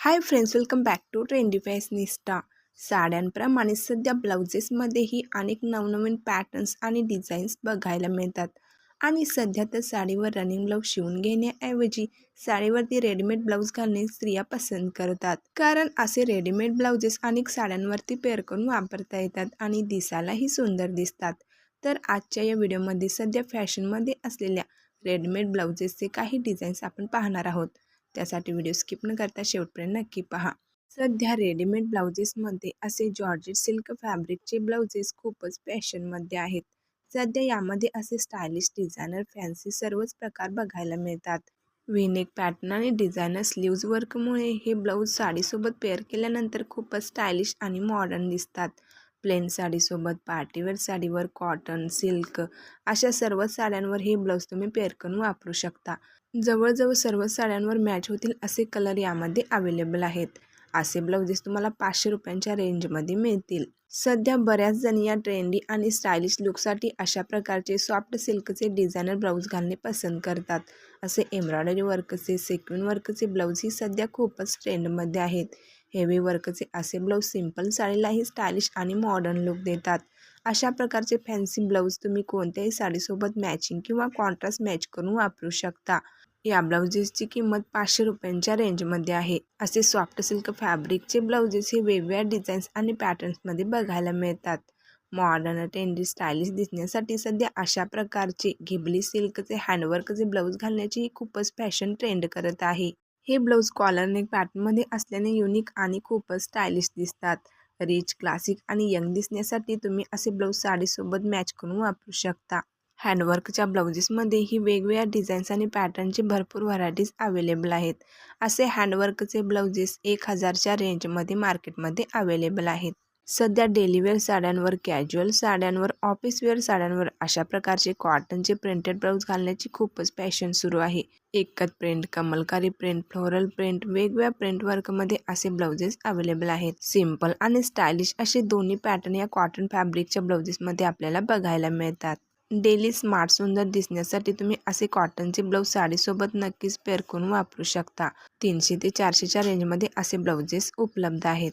Hi friends welcome back to trendy fashionista साड्यांप्रमाणे सध्या ब्लाउजेसमध्येही अनेक नवनवीन पॅटर्न्स आणि डिझाईन्स बघायला मिळतात. आणि सध्या तर साडीवर रनिंग ब्लाऊज शिवून घेण्याऐवजी साडीवरती रेडीमेड ब्लाऊज घालणे स्त्रिया पसंत करतात. कारण असे रेडीमेड ब्लाउजेस अनेक साड्यांवरती पेअर करून वापरता येतात आणि दिसायलाही सुंदर दिसतात. तर आजच्या या व्हिडिओमध्ये सध्या फॅशनमध्ये असलेल्या रेडीमेड ब्लाउजेसचे काही डिझाईन्स आपण पाहणार आहोत. त्यासाठी व्हिडिओ स्किप न करता शेवटपर्यंत नक्की पहा. सध्या रेडीमेड ब्लाउजेसमध्ये असे जॉर्जेट सिल्क फॅब्रिकचे ब्लाउजेस खूपच फॅशनमध्ये आहेत. सध्या यामध्ये असे स्टायलिश डिझायनर फॅन्सी सर्वच प्रकार बघायला मिळतात. विनेक पॅटर्न आणि डिझायनर स्लीव्ज वर्कमुळे हे ब्लाऊज साडीसोबत पेअर केल्यानंतर खूपच स्टायलिश आणि मॉडर्न दिसतात. प्लेन साडीसोबत पार्टीवेअर साडीवर कॉटन सिल्क अशा सर्वच साड्यांवर हे ब्लाऊज तुम्ही पेअर करून वापरू शकता. जवळजवळ सर्वच साड्यांवर मॅच होतील असे कलर यामध्ये अवेलेबल आहेत. असे ब्लाउजेस तुम्हाला पाचशे रुपयांच्या रेंजमध्ये मिळतील. सध्या बऱ्याच जणी या ट्रेंडी आणि स्टायलिश लुकसाठी अशा प्रकारचे सॉफ्ट सिल्कचे डिझायनर ब्लाऊज घालणे पसंत करतात. असे एम्ब्रॉयडरी वर्कचे सेक्विन वर्कचे ब्लाऊज ही सध्या खूपच ट्रेंडमध्ये आहेत. हेवी वर्कचे असे ब्लाऊज सिंपल साडीलाही स्टायलिश आणि मॉडर्न लुक देतात. अशा प्रकारचे फॅन्सी ब्लाऊज तुम्ही कोणत्याही साडीसोबत मॅचिंग किंवा कॉन्ट्रास्ट मॅच करून वापरू शकता. या ब्लाउजेसची किंमत पाचशे रुपयांच्या रेंजमध्ये आहे. असे सॉफ्ट सिल्क फॅब्रिकचे ब्लाउजेस हे वेगवेगळ्या डिझाईन्स आणि पॅटर्न्समध्ये बघायला मिळतात. मॉडर्न ट्रेंडी स्टायलिश दिसण्यासाठी सध्या अशा प्रकारचे घिबली सिल्कचे हँडवर्कचे ब्लाऊज घालण्याची खूपच फॅशन ट्रेंड करत आहे. हे ब्लाऊज कॉलरने पॅटर्नमध्ये असल्याने युनिक आणि खूपच स्टायलिश दिसतात. रिच क्लासिक आणि यंग दिसण्यासाठी तुम्ही असे ब्लाऊज साडीसोबत मॅच करून वापरू शकता. हँडवर्कच्या ब्लाउजेसमध्येही वेगवेगळ्या डिझाईन्स आणि पॅटर्नचे भरपूर व्हरायटीज अवेलेबल आहेत. असे हँडवर्कचे ब्लाउजेस एक हजारच्या रेंजमध्ये मार्केटमध्ये अवेलेबल आहेत. सध्या डेलीवेअर साड्यांवर कॅज्युअल साड्यांवर ऑफिसवेअर साड्यांवर अशा प्रकारचे कॉटनचे प्रिंटेड ब्लाऊज घालण्याची खूपच फॅशन सुरू आहे. Ikat print Kalamkari print floral print वेगवेगळ्या प्रिंट वर्कमध्ये असे ब्लाउजेस अवेलेबल आहेत. सिंपल आणि स्टायलिश असे दोन्ही पॅटर्न या कॉटन फॅब्रिकच्या ब्लाउजेसमध्ये आपल्याला बघायला मिळतात. डेली स्मार्ट सुंदर दिसण्यासाठी तुम्ही असे कॉटनचे ब्लाऊज साडीसोबत नक्कीच पेरकून वापरू शकता. तीनशे ते चारशेच्या रेंजमध्ये असे ब्लाउजेस उपलब्ध आहेत.